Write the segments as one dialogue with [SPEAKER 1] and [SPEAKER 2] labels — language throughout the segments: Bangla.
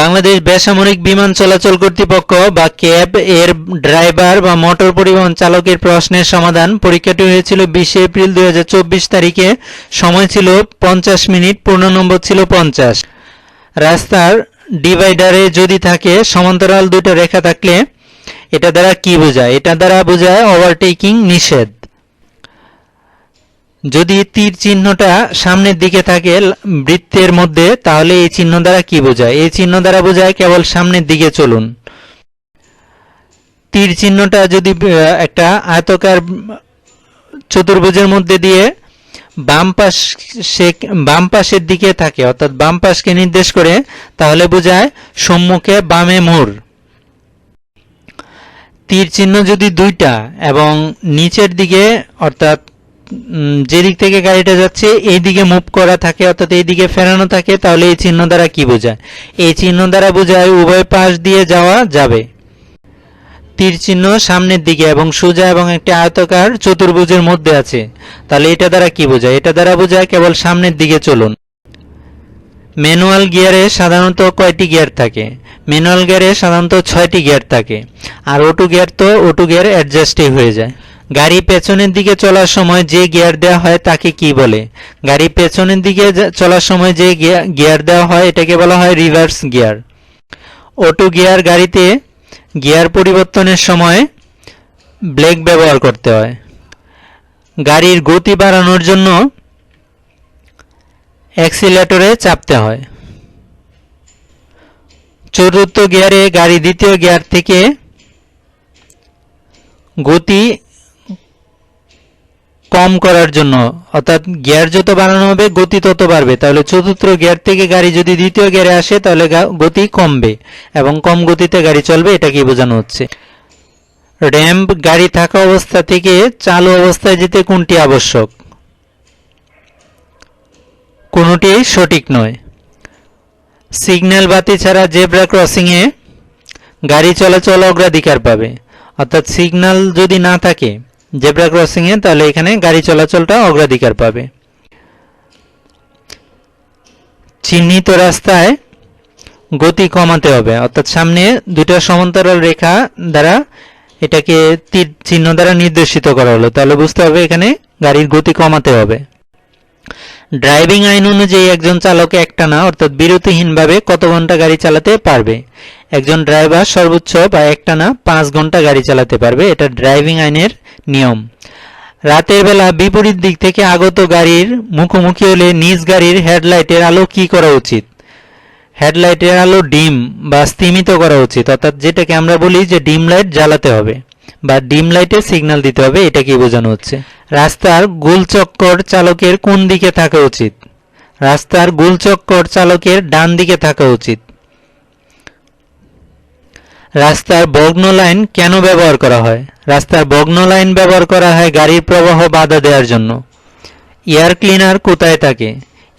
[SPEAKER 1] বাংলাদেশ বেসামরিক বিমান চলাচল কর্তৃপক্ষ বা ক্যাব এর ড্রাইভার বা মোটর পরিবহন চালকের প্রশ্নের সমাধান পরীক্ষাটি হয়েছিল বিশে এপ্রিল দুই তারিখে সময় ছিল পঞ্চাশ মিনিট পূর্ণ নম্বর ছিল পঞ্চাশ রাস্তার ডিভাইডারে যদি থাকে সমান্তরাল দুটো রেখা থাকলে এটা দ্বারা কি বোঝায় এটা দ্বারা বোঝায় ওভারটেকিং নিষেধ যদি তীর চিহ্নটা সামনের দিকে থাকে বৃত্তের মধ্যে তাহলে এই চিহ্ন দ্বারা কি বোঝায় এই চিহ্ন দ্বারা বোঝায় কেবল সামনের দিকে চলুন তীর চিহ্নটা যদি একটা আয়তকার চতুর্ভুজের মধ্যে দিয়ে বাম পাশ সে বাম পাশের দিকে থাকে অর্থাৎ বাম পাশকে নির্দেশ করে তাহলে বোঝায় সম্মুখে বামে মোড় তীর চিহ্ন যদি দুইটা এবং নিচের দিকে অর্থাৎ যেদিক থেকে গাড়িটা যাচ্ছে এইদিকে দিকে মুভ করা থাকে অর্থাৎ এইদিকে ফেরানো থাকে তাহলে এই চিহ্ন দ্বারা কি বোঝায় এই চিহ্ন দ্বারা বোঝায় উভয় পাশ দিয়ে যাওয়া যাবে তীর চিহ্ন সামনের দিকে এবং সোজা এবং একটি আয়তকার চতুর্ভুজের মধ্যে আছে তাহলে এটা দ্বারা কি বোঝায় এটা দ্বারা বোঝায় কেবল সামনের দিকে চলুন ম্যানুয়াল গিয়ারে সাধারণত কয়টি গিয়ার থাকে ম্যানুয়াল গিয়ারে সাধারণত ছয়টি গিয়ার থাকে আর ওটু গিয়ার তো ওটু গিয়ার অ্যাডজাস্টই হয়ে যায় গাড়ি পেছনের দিকে চলার সময় যে গিয়ার দেওয়া হয় তাকে কি বলে গাড়ি পেছনের দিকে চলার সময় যে গিয়ার দেওয়া হয় এটাকে বলা হয় রিভার্স গিয়ার অটো গিয়ার গাড়িতে গিয়ার পরিবর্তনের সময় ব্লেক ব্যবহার করতে হয় গাড়ির গতি বাড়ানোর জন্য অ্যাক্সিলেটরে চাপতে হয় চতুর্থ গিয়ারে গাড়ি দ্বিতীয় গিয়ার থেকে গতি কম করার জন্য অর্থাৎ গিয়ার যত বাড়ানো হবে গতি তত বাড়বে তাহলে চতুর্থ গিয়ার থেকে গাড়ি যদি দ্বিতীয় গিয়ারে আসে তাহলে গতি কমবে এবং কম গতিতে গাড়ি চলবে এটাকেই বোঝানো হচ্ছে র্যাম্প গাড়ি থাকা অবস্থা থেকে চালু অবস্থায় যেতে কোনটি আবশ্যক কোনোটি সঠিক নয় সিগন্যাল বাতি ছাড়া জেব্রা ক্রসিংয়ে গাড়ি চলাচল অগ্রাধিকার পাবে অর্থাৎ সিগন্যাল যদি না থাকে জেব্রা ক্রসিংয়ে তাহলে এখানে গাড়ি চলাচলটা অগ্রাধিকার পাবে চিহ্নিত রাস্তায় গতি কমাতে হবে অর্থাৎ সামনে দুইটা সমান্তরাল রেখা দ্বারা এটাকে তীর চিহ্ন দ্বারা নির্দেশিত করা হলো তাহলে বুঝতে হবে এখানে গাড়ির গতি কমাতে হবে ড্রাইভিং আইন অনুযায়ী একজন চালক একটানা অর্থাৎ বিরতিহীনভাবে কত ঘন্টা গাড়ি চালাতে পারবে একজন ড্রাইভার সর্বোচ্চ বা একটানা পাঁচ ঘন্টা গাড়ি চালাতে পারবে এটা ড্রাইভিং আইনের নিয়ম রাতের বেলা বিপরীত দিক থেকে আগত গাড়ির মুখোমুখি হলে নিজ গাড়ির হেডলাইটের আলো কি করা উচিত হেডলাইটের আলো ডিম বা স্তিমিত করা উচিত অর্থাৎ যেটাকে আমরা বলি যে ডিম লাইট জ্বালাতে হবে বা ডিম লাইটের সিগন্যাল দিতে হবে এটাকেই বোঝানো হচ্ছে রাস্তার গোলচক্কর চালকের কোন দিকে থাকা উচিত রাস্তার গোলচক্কর চালকের ডান দিকে থাকা উচিত রাস্তার বগ্ন লাইন কেন ব্যবহার করা হয় রাস্তার বগ্ন লাইন ব্যবহার করা হয় গাড়ির প্রবাহ বাধা দেওয়ার জন্য এয়ার ক্লিনার কোথায় থাকে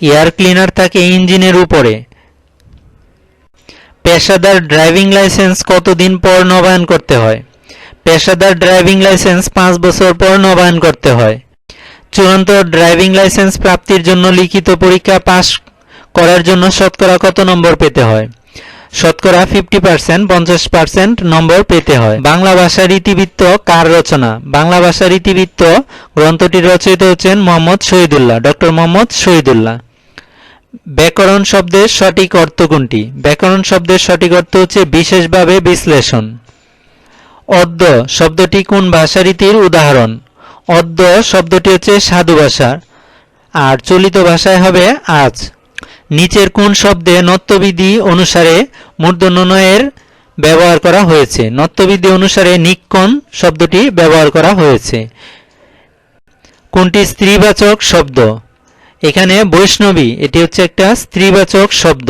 [SPEAKER 1] এয়ার ক্লিনার থাকে ইঞ্জিনের উপরে পেশাদার ড্রাইভিং লাইসেন্স কতদিন পর নবায়ন করতে হয় পেশাদার ড্রাইভিং লাইসেন্স পাঁচ বছর পর নবায়ন করতে হয় চূড়ান্ত ড্রাইভিং লাইসেন্স প্রাপ্তির জন্য লিখিত পরীক্ষা পাস করার জন্য শতকরা কত নম্বর পেতে হয় শতকরা ফিফটি পার্সেন্ট পঞ্চাশ পার্সেন্ট নম্বর পেতে হয় বাংলা ভাষার ইতিবৃত্ত কার রচনা বাংলা ভাষার ইতিবৃত্ত গ্রন্থটির রচয়িত হচ্ছেন মোহাম্মদ শহীদুল্লাহ ডক্টর মোহাম্মদ শহীদুল্লাহ ব্যাকরণ শব্দের সঠিক অর্থ কোনটি ব্যাকরণ শব্দের সঠিক অর্থ হচ্ছে বিশেষভাবে বিশ্লেষণ অদ্য শব্দটি কোন ভাষারীতির উদাহরণ অদ্য শব্দটি হচ্ছে সাধু ভাষার আর চলিত ভাষায় হবে আজ নিচের কোন শব্দে নত্যবিধি অনুসারে মূর্ধন্যনয়ের ব্যবহার করা হয়েছে নত্যবিধি অনুসারে নিক্ষণ শব্দটি ব্যবহার করা হয়েছে কোনটি স্ত্রীবাচক শব্দ এখানে বৈষ্ণবী এটি হচ্ছে একটা স্ত্রীবাচক শব্দ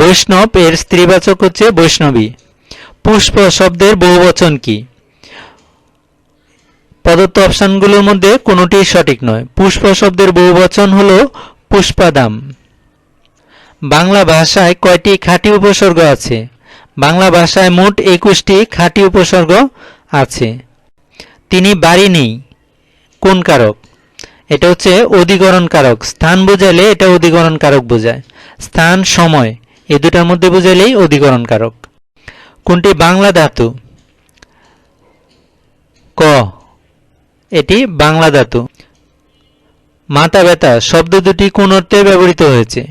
[SPEAKER 1] বৈষ্ণব এর স্ত্রীবাচক হচ্ছে বৈষ্ণবী পুষ্প শব্দের বহুবচন কি প্রদত্ত অপশানগুলোর মধ্যে কোনোটি সঠিক নয় পুষ্প শব্দের বহুবচন হল পুষ্পাদাম বাংলা ভাষায় কয়টি খাঁটি উপসর্গ আছে বাংলা ভাষায় মোট একুশটি খাঁটি উপসর্গ আছে তিনি বাড়ি নেই কোন কারক এটা হচ্ছে অধিকরণ কারক স্থান বোঝাইলে এটা অধিকরণ কারক বোঝায় স্থান সময় এ দুটার মধ্যে বোঝাইলেই অধিকরণ কারক কোনটি বাংলা ধাতু ক এটি বাংলা ধাতু মাথা ব্যথা শব্দ দুটি কোন অর্থে ব্যবহৃত হয়েছে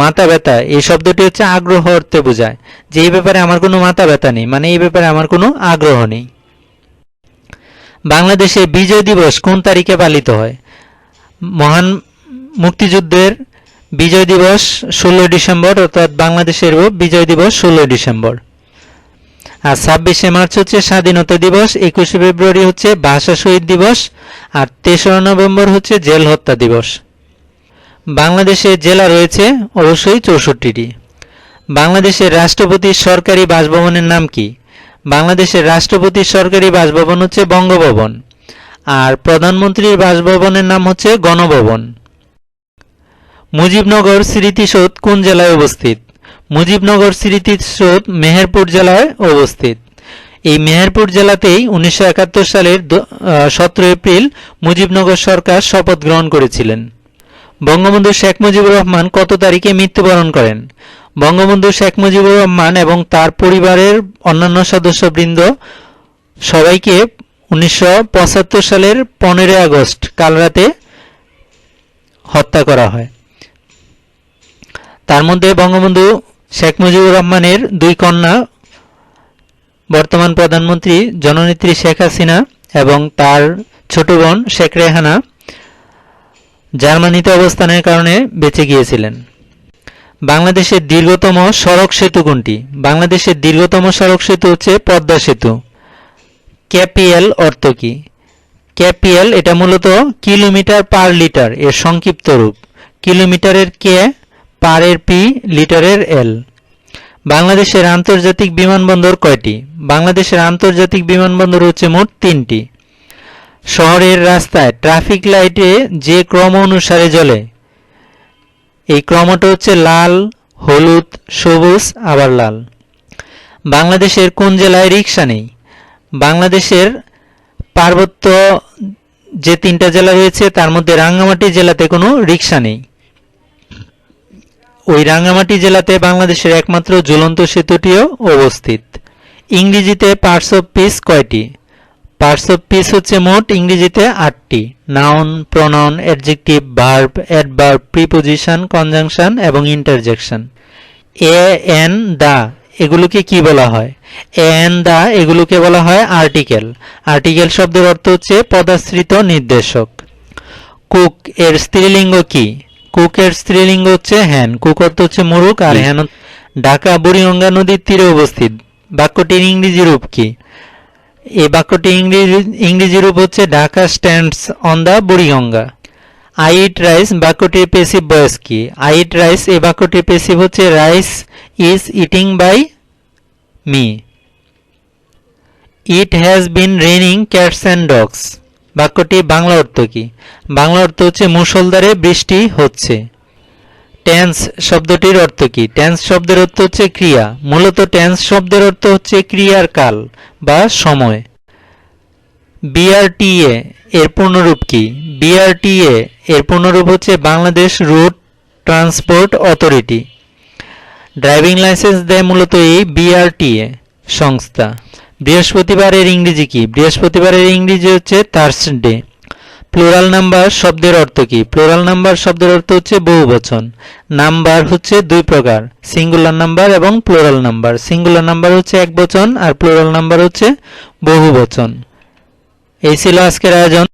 [SPEAKER 1] মাথা ব্যথা এই শব্দটি হচ্ছে আগ্রহ অর্থে বোঝায় যে এই ব্যাপারে আমার কোনো মাথা ব্যথা নেই মানে এই ব্যাপারে আমার কোনো আগ্রহ নেই বাংলাদেশে বিজয় দিবস কোন তারিখে পালিত হয় মহান মুক্তিযুদ্ধের বিজয় দিবস ষোলোই ডিসেম্বর অর্থাৎ বাংলাদেশের বিজয় দিবস ষোলোই ডিসেম্বর আর ছাব্বিশে মার্চ হচ্ছে স্বাধীনতা দিবস একুশে ফেব্রুয়ারি হচ্ছে ভাষা শহীদ দিবস আর তেসরা নভেম্বর হচ্ছে জেল হত্যা দিবস বাংলাদেশে জেলা রয়েছে অবশ্যই চৌষট্টিটি বাংলাদেশের রাষ্ট্রপতির সরকারি বাসভবনের নাম কি বাংলাদেশের রাষ্ট্রপতির সরকারি বাসভবন হচ্ছে বঙ্গভবন আর প্রধানমন্ত্রীর বাসভবনের নাম হচ্ছে গণভবন মুজিবনগর স্মৃতিসৌধ কোন জেলায় অবস্থিত মুজিবনগর স্মৃতিসৌধ মেহেরপুর জেলায় অবস্থিত এই মেহেরপুর জেলাতেই উনিশশো সালের সতেরো এপ্রিল মুজিবনগর সরকার শপথ গ্রহণ করেছিলেন বঙ্গবন্ধু শেখ মুজিবুর রহমান কত তারিখে মৃত্যুবরণ করেন বঙ্গবন্ধু শেখ মুজিবুর রহমান এবং তার পরিবারের অন্যান্য সদস্যবৃন্দ সবাইকে উনিশশো সালের পনেরোই আগস্ট কালরাতে হত্যা করা হয় তার মধ্যে বঙ্গবন্ধু শেখ মুজিবুর রহমানের দুই কন্যা বর্তমান প্রধানমন্ত্রী জননেত্রী শেখ হাসিনা এবং তার ছোট বোন শেখ রেহানা জার্মানিতে অবস্থানের কারণে বেঁচে গিয়েছিলেন বাংলাদেশের দীর্ঘতম সড়ক সেতু কোনটি বাংলাদেশের দীর্ঘতম সড়ক সেতু হচ্ছে পদ্মা সেতু ক্যাপিএল অর্থ কি ক্যাপিএল এটা মূলত কিলোমিটার পার লিটার এর সংক্ষিপ্ত রূপ কিলোমিটারের কে পারের পি লিটারের এল বাংলাদেশের আন্তর্জাতিক বিমানবন্দর কয়টি বাংলাদেশের আন্তর্জাতিক বিমানবন্দর হচ্ছে মোট তিনটি শহরের রাস্তায় ট্রাফিক লাইটে যে ক্রম অনুসারে জ্বলে এই ক্রমটা হচ্ছে লাল হলুদ সবুজ আবার লাল বাংলাদেশের কোন জেলায় রিক্সা নেই বাংলাদেশের পার্বত্য যে তিনটা জেলা রয়েছে তার মধ্যে রাঙ্গামাটি জেলাতে কোনো রিক্সা নেই ওই রাঙ্গামাটি জেলাতে বাংলাদেশের একমাত্র জ্বলন্ত সেতুটিও অবস্থিত ইংরেজিতে পার্টস অফ পিস কয়টি পার্টস অফ পিস হচ্ছে মোট ইংরেজিতে আটটি noun pronoun adjective verb adverb preposition conjunction এবং ইন্টারজেকশন এ এন দা এগুলোকে কি বলা হয় এন দা এগুলোকে বলা হয় আর্টিকেল আর্টিকেল শব্দের অর্থ হচ্ছে পদাশ্রিত নির্দেশক কুক এর স্ত্রীলিঙ্গ কি কুক এর স্ত্রীলিঙ্গ হচ্ছে হ্যান কুক অর্থ হচ্ছে মুরুক আর হ্যান ঢাকা বুড়িগঙ্গা নদীর তীরে অবস্থিত বাক্যটির ইংরেজি রূপ কি এই বাক্যটি ইংরেজি ইংরেজি রূপ হচ্ছে Dhaka stands on the Buriganga I eat rice বাক্যটির পেসিভ বয়স কি আই ইট রাইস এই বাক্যটির পেসিভ হচ্ছে rice is eating by me it has been raining cats and dogs বাক্যটি বাংলা অর্থ কি বাংলা অর্থ হচ্ছে মুসলদারে বৃষ্টি হচ্ছে টেন্স শব্দটির অর্থ কি টেন্স শব্দের অর্থ হচ্ছে ক্রিয়া মূলত টেন্স শব্দের অর্থ হচ্ছে ক্রিয়ার কাল বা সময় বিআরটিএ এর পূর্ণরূপ কি বিআরটিএ এর পূর্ণরূপ হচ্ছে Bangladesh road transport authority driving license দেয় মূলত এই বিআরটিএ সংস্থা বৃহস্পতিবারের ইংরেজি কি বৃহস্পতিবারের ইংরেজি হচ্ছে থার্সডে প্লোরাল নাম্বার শব্দের অর্থ কি প্লোরাল নাম্বার শব্দের অর্থ হচ্ছে বহুবচন নাম্বার হচ্ছে দুই প্রকার সিঙ্গুলার নাম্বার এবং প্লোরাল নাম্বার সিঙ্গুলার নাম্বার হচ্ছে এক বচন আর প্লোরাল নাম্বার হচ্ছে বহুবচন এই ছিল আজকের আয়োজন